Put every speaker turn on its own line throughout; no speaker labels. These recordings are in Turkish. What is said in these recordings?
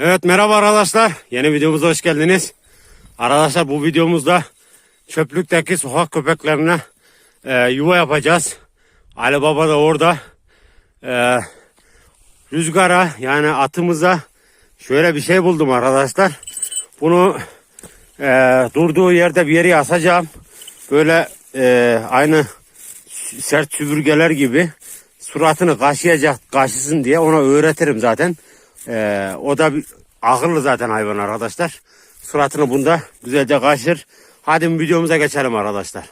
Evet merhaba arkadaşlar. Yeni videomuza hoş geldiniz. Arkadaşlar bu videomuzda çöplükteki sokak köpeklerine e, yuva yapacağız. Ali Baba da orada. E, rüzgara yani atımıza şöyle bir şey buldum arkadaşlar. Bunu e, durduğu yerde bir yere asacağım. Böyle e, aynı sert süpürgeler gibi suratını kaşıyacak kaşısın diye ona öğretirim zaten. Ee, o da bir, akıllı zaten hayvan arkadaşlar. Suratını bunda güzelce kaşır. Hadi videomuza geçelim arkadaşlar.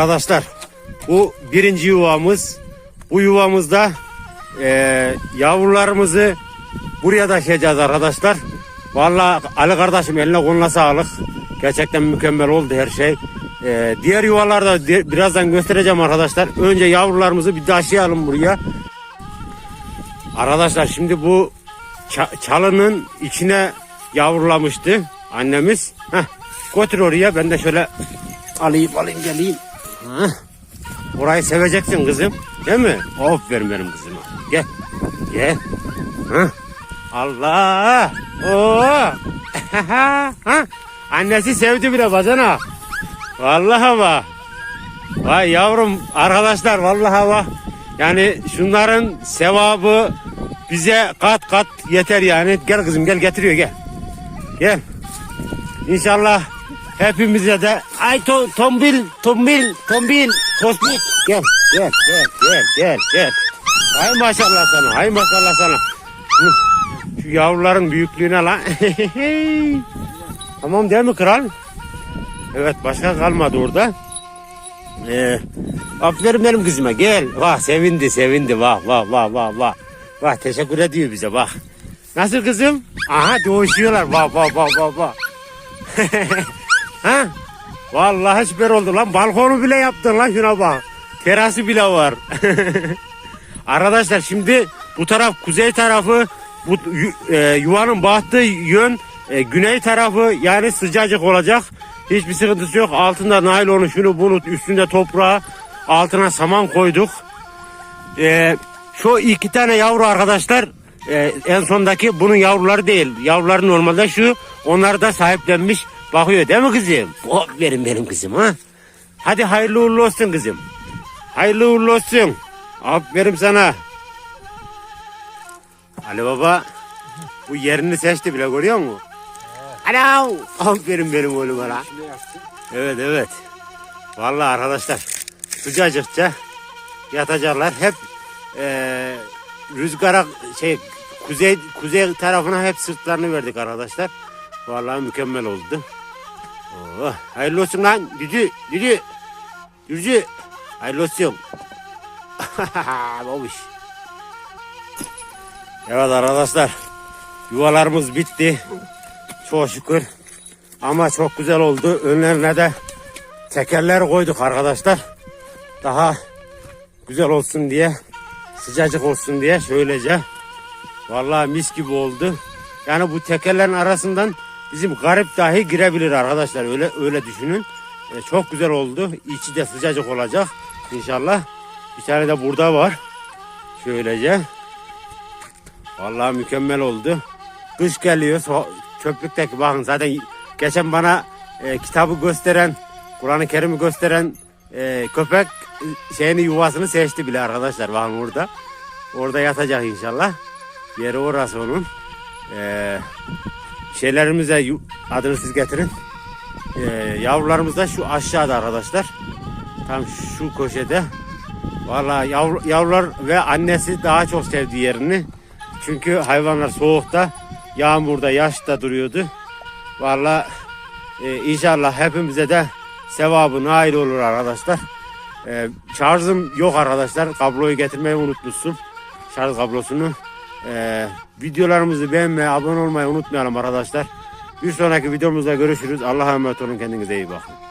Arkadaşlar. Bu birinci yuvamız. Bu yuvamızda eee yavrularımızı buraya taşıyacağız arkadaşlar. Vallahi Ali kardeşim eline koluna sağlık. Gerçekten mükemmel oldu her şey. Eee, diğer yuvalarda birazdan göstereceğim arkadaşlar. Önce yavrularımızı bir taşıyalım buraya. Arkadaşlar şimdi bu ça- çalının içine yavrulamıştı annemiz. Heh, götür oraya ben de şöyle alayım alayım geleyim. Heh. Orayı seveceksin kızım. Değil mi? Aferin benim kızıma. Gel. Gel. Heh. Allah. Oo. ha. Annesi sevdi bile bacana. Vallahi bak. Vay yavrum arkadaşlar vallahi bak. Yani şunların sevabı bize kat kat yeter yani. Gel kızım gel getiriyor gel. Gel. İnşallah hepimize de ay to, tombil tombil tombil tosbik gel gel gel gel gel gel. Hay maşallah sana hay maşallah sana. Şu yavruların büyüklüğüne lan. tamam değil mi kral? Evet başka kalmadı orada. Ee, aferin benim kızıma gel. Vah sevindi sevindi vah vah vah vah vah. Vah teşekkür ediyor bize vah. Nasıl kızım? Aha doğuşuyorlar vah vah vah vah vah. ha? Vallahi süper oldu lan. Balkonu bile yaptın lan şuna bak. Terası bile var. Arkadaşlar şimdi bu taraf kuzey tarafı bu e, yuvanın battığı yön e, güney tarafı yani sıcacık olacak. Hiçbir sıkıntısı yok. Altında naylonu şunu bunu üstünde toprağı altına saman koyduk. E, şu iki tane yavru arkadaşlar e, en sondaki bunun yavruları değil. Yavruları normalde şu. Onları da sahiplenmiş bakıyor değil mi kızım? Aferin benim kızım ha. Hadi hayırlı uğurlu olsun kızım. Hayırlı uğurlu olsun. Aferin sana. Ali Baba bu yerini seçti bile görüyor musun? Ana! Aferin benim oğluma lan. Evet evet. Vallahi arkadaşlar sıcacıkça yatacaklar. Hep eee rüzgara şey kuzey kuzey tarafına hep sırtlarını verdik arkadaşlar. Vallahi mükemmel oldu. Oh, hayırlı olsun lan. Düdü, düdü. Düdü. Hayırlı olsun. Babuş. Evet arkadaşlar. Yuvalarımız bitti. Çok şükür. Ama çok güzel oldu. Önlerine de tekerler koyduk arkadaşlar. Daha güzel olsun diye. Sıcacık olsun diye şöylece. Vallahi mis gibi oldu. Yani bu tekerlerin arasından bizim garip dahi girebilir arkadaşlar. Öyle öyle düşünün. E, çok güzel oldu. İçi de sıcacık olacak inşallah. Bir tane de burada var. Şöylece. Vallahi mükemmel oldu. Kış geliyor. Çöplükteki bakın zaten geçen bana e, kitabı gösteren, Kur'an-ı Kerim'i gösteren e, köpek şeyini yuvasını seçti bile arkadaşlar. Bakın burada. Orada yatacak inşallah. Yeri orası onun. E, şeylerimize adını siz getirin. E, yavrularımız da şu aşağıda arkadaşlar. Tam şu köşede. Vallahi yavru, yavrular ve annesi daha çok sevdi yerini. Çünkü hayvanlar soğukta, yağmurda, yaşta duruyordu. Vallahi e, inşallah hepimize de sevabı nail olur arkadaşlar. E, şarjım yok arkadaşlar. Kabloyu getirmeyi unutmuşsun. Şarj kablosunu. E, videolarımızı beğenmeyi, abone olmayı unutmayalım arkadaşlar. Bir sonraki videomuzda görüşürüz. Allah'a emanet olun. Kendinize iyi bakın.